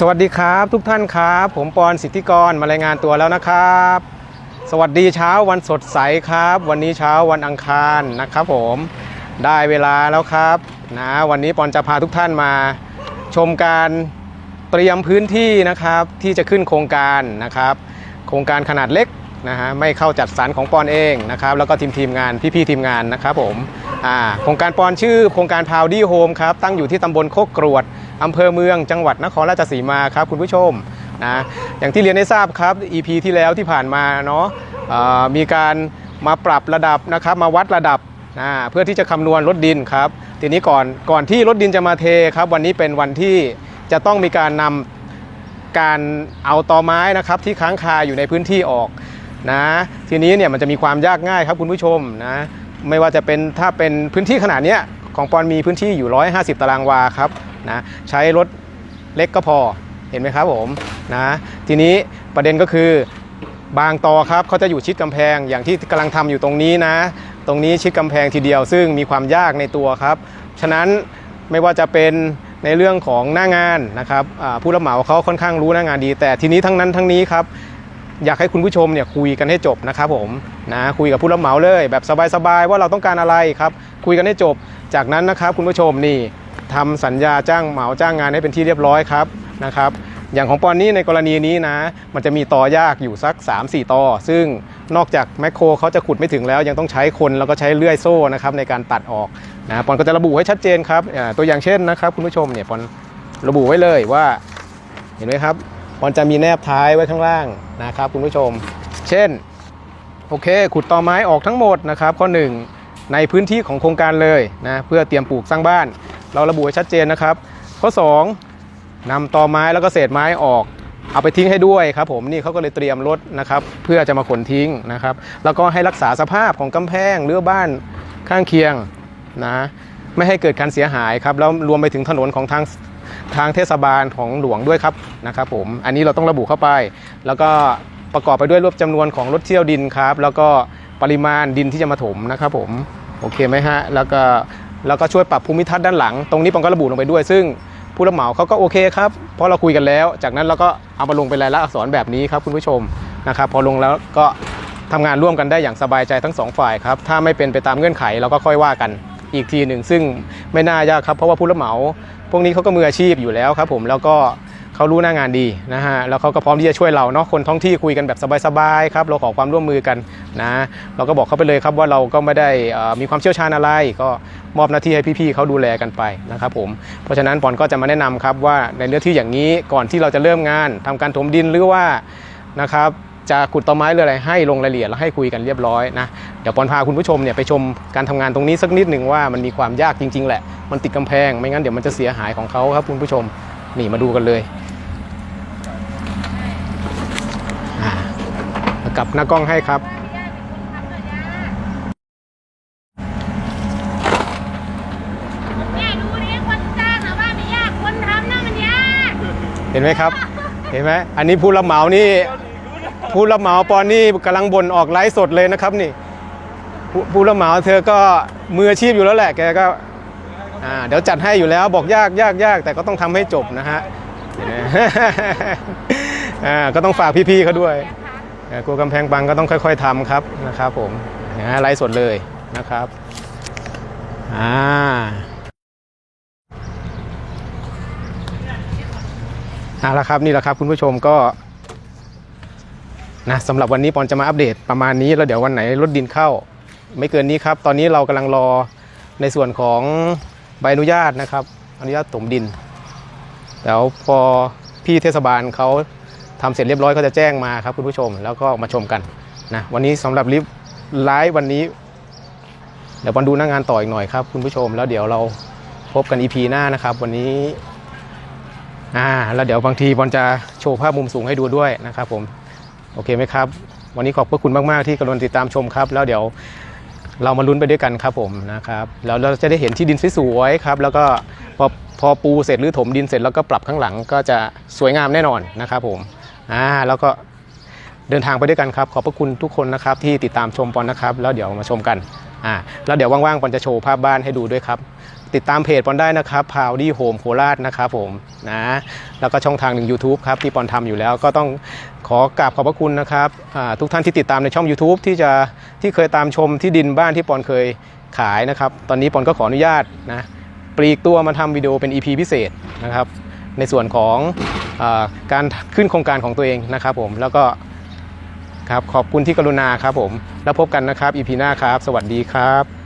สวัสดีครับทุกท่านครับ ผมปอนสิทธิกรมารายงานตัวแล้วนะครับ สวัสดีเช้าวันสดใสครับ วันนี้เช้าวันอังคารนะครับผมได้เวลาแล้วครับนะวันนี้ปอนจะพาทุกท่านมาชมการเตรียมพื้นที่นะครับที่จะขึ้นโครงการนะครับ โครงการขนาดเล็ก นะฮะไม่เข้าจัดสรรของปอนเองนะครับแล้วก็ทีมทีมงานพี่ๆทีมงานนะครับผมอ่าโครงการปอนชื่อโครงการพาวดี้โฮมครับตั้งอยู่ที่ตำบลโคกกรวดอำเภอเมืองจังหวัดนครราชสีมาครับคุณผู้ชมนะอย่างที่เรียนได้ทราบครับ EP ที่แล้วที่ผ่านมาเนาะมีการมาปรับระดับนะครับมาวัดระดับเพื่อที่จะคำนวณรถดินครับทีนี้ก่อนก่อนที่รถดินจะมาเทครับวันนี้เป็นวันที่จะต้องมีการนำการเอาตอไม้นะครับที่ค้างคาอยู่ในพื้นที่ออก นะทีนี้เนี่ยมันจะมีความยากง่ายครับคุณผู้ชมนะไม่ว่าจะเป็นถ้าเป็นพื้นที่ขนาดนี้ของปอนมีพื้นที่อยู่ 150 ตารางวาครับนะใช้รถเล็กก็พอเห็นไหมครับผมนะทีนี้ประเด็นก็คือบางตอครับเขาจะอยู่ชิดกำแพงอย่างที่กำลังทำอยู่ตรงนี้นะ ตรงนี้ชิดกำแพงทีเดียว ซึ่งมีความยากในตัวครับ ฉะนั้นไม่ว่าจะเป็นในเรื่องของหน้างานนะครับผู้รับเหมาเขาค่อนข้างรู้หน้างานดี แต่ทีนี้ทั้งนั้นทั้งนี้ครับ อยากให้คุณผู้ชมเนี่ยคุยกันให้จบนะครับผมนะคุยกับผู้รับเหมาเลย แบบสบายๆว่าเราต้องการอะไรครับ คุยกันให้จบ จากนั้นนะครับคุณผู้ชมนี่ทำสัญญาจ้างเหมาจ้างงานให้เป็นที่เรียบร้อยครับนะครับอย่างของปอนนี่ในกรณีนี้นะ มันจะมีตอยากอยู่สัก 3-4ตอซึ่งนอกจากแมคโครเขาจะขุดไม่ถึงแล้ว ยังต้องใช้คนแล้วก็ใช้เลื่อยโซ่นะครับในการตัดออกนะปอนก็จะระบุให้ชัดเจนครับตัวอย่างเช่นนะครับคุณผู้ชมเนี่ยปอนระบุไว้เลยว่าเห็นไหมครับ ปอนจะมีแนบท้ายไว้ข้างล่างนะครับคุณผู้ชม เช่น โอเค ขุดตอไม้ออกทั้งหมดนะครับ ข้อ 1 ในพื้นที่ของโครงการเลยนะเพื่อเตรียมปลูกสร้างบ้าน เราระบุไว้ชัดเจนนะครับ ข้อ 2นำตอไม้แล้วก็เศษไม้ออก เอาไปทิ้งให้ด้วยครับผมนี่เขาก็เลยเตรียมรถนะครับ เพื่อจะมาขนทิ้งนะครับ แล้วก็ให้รักษาสภาพของกำแพงหรือบ้านข้างเคียงนะ ไม่ให้เกิดการเสียหายครับแล้วรวมไปถึงถนนของทางทางเทศบาลของหลวงด้วยครับนะครับผมอันนี้เราต้องระบุเข้าไป แล้วก็ประกอบไปด้วยรวบจำนวนของรถเที่ยวดินครับ แล้วก็ปริมาณดินที่จะมาถมนะครับผมโอเคไหมฮะแล้วก็แล้วก็ช่วยปรับภูมิทัศน์ด้านหลัง ตรงนี้ผมก็ระบุลงไปด้วย ซึ่งผู้รับเหมาเขาก็โอเคครับเพราะเราคุยกันแล้ว จากนั้นเราก็เอามาลงเป็นลายลักษณ์อักษรแบบนี้ครับคุณผู้ชมนะครับพอลงแล้วก็ทำงานร่วมกันได้อย่างสบายใจทั้งสองฝ่ายครับถ้าไม่เป็นไปตามเงื่อนไขเราก็ค่อยว่ากัน อีกทีหนึ่งซึ่งไม่น่ายากครับเพราะว่าผู้รับเหมา พวกนี้เขาก็มืออาชีพอยู่แล้วครับผมแล้วก็เขารู้หน้างานดีนะฮะแล้วเขาก็พร้อมที่จะช่วยเราเนาะคนท้องที่คุยกันแบบสบายๆครับเราขอความร่วมมือกันนะเราก็บอกเขาไปเลยครับว่าเราก็ไม่ได้มีความเชี่ยวชาญอะไร ก็มอบหน้าที่ให้พี่ๆเขาดูแลกันไปนะครับผมเพราะฉะนั้นปอนก็จะมาแนะนำครับว่าในเนื้อที่อย่างนี้ก่อนที่เราจะเริ่มงานทำการถมดินหรือว่านะครับ จะขุดต้นไม้หรืออะไรให้ลงรายละเอียดแล้วให้คุยกันเรียบร้อยนะเดี๋ยวปอนพาคุณผู้ชมเนี่ยไปชมการทำงานตรงนี้สักนิดหนึ่งว่ามันมีความยากจริง ๆ แหละ มันติดกำแพงไม่งั้นเดี๋ยวมันจะเสียหายของเขาครับคุณผู้ชมนี่มาดูกันเลยกลับหน้ากล้องให้ครับเนี่ยดูดิคนจ้างอะว่าไม่ยากคนทำน่ะมันยากเห็นไหมครับ เห็นไหมอันนี้ผู้รับเหมานี่ ผู้รับเหมาปอนนี่กำลังบ่นออกไลฟ์สดเลยนะครับนี่ผู้ผู้รับเหมาเธอก็มืออาชีพอยู่แล้วแหละแกก็อ่าเดี๋ยวจัดให้อยู่แล้วบอกยากยากยากแต่ก็ต้องทำให้จบนะฮะเห็นไหมอ่าก็ต้องฝากพี่ๆเขาด้วยเอ่อกลัวกำแพงบังก็ต้องค่อยๆทำครับนะครับผมนะฮะไลฟ์สดเลยนะครับอ่าเอาละครับนี่แหละครับคุณผู้ชมก็ นะสำหรับวันนี้ปอนจะมาอัปเดตประมาณนี้แล้วเดี๋ยววันไหนรถดินเข้า ไม่เกินนี้ครับ ตอนนี้เรากำลังรอในส่วนของใบอนุญาตนะครับ อนุญาตถมดินแล้วพอพี่เทศบาลเขาทำเสร็จเรียบร้อยเขาจะแจ้งมาครับคุณผู้ชมแล้วก็มาชมกันนะวันนี้สำหรับลิฟต์ไลฟ์วันนี้ เดี๋ยวปอนดูหน้างานต่ออีกหน่อยครับคุณผู้ชม แล้วเดี๋ยวเราพบกัน EP หน้านะครับ วันนี้อ่าแล้วเดี๋ยวบางทีบอลจะโชว์ภาพมุมสูงให้ดูด้วยนะครับผม โอเคไหมครับ วันนี้ขอบพระคุณมาก ๆ ที่กรุณาติดตามชมครับ แล้วเดี๋ยวเรามาลุ้นไปด้วยกันครับผมนะครับ แล้วเราจะได้เห็นที่ดินสวยๆครับ แล้วก็พอพอปูเสร็จหรือถมดินเสร็จแล้วก็ปรับข้างหลังก็จะสวยงามแน่นอนนะครับผมอ่าแล้วก็เดินทางไปด้วยกันครับ ขอบพระคุณทุกคนนะครับที่ติดตามชมปอนนะครับ แล้วเดี๋ยวมาชมกันอ่าแล้วเดี๋ยวว่างๆปอนจะโชว์ภาพบ้านให้ดูด้วยครับ ติดตามเพจปอนได้นะครับพาวดี้โฮมโคราชนะครับผมนะแล้วก็ช่องทางหนึ่ง YouTube ครับที่ปอนทำอยู่แล้วก็ต้อง ขอกราบขอบพระคุณนะครับทุกท่านที่ติดตามในช่อง YouTube ที่จะที่เคยตามชมที่ดินบ้านที่ปอนเคยขายนะครับ ตอนนี้ปอนก็ขออนุญาตนะปลีกตัวมาทำวิดีโอเป็น EP พิเศษนะครับ ในส่วนของอการขึ้นโครงการของตัวเองนะครับผมแล้วก็ครับขอบคุณที่กรุณาครับผม แล้วพบกันนะครับ EP หน้าครับ สวัสดีครับ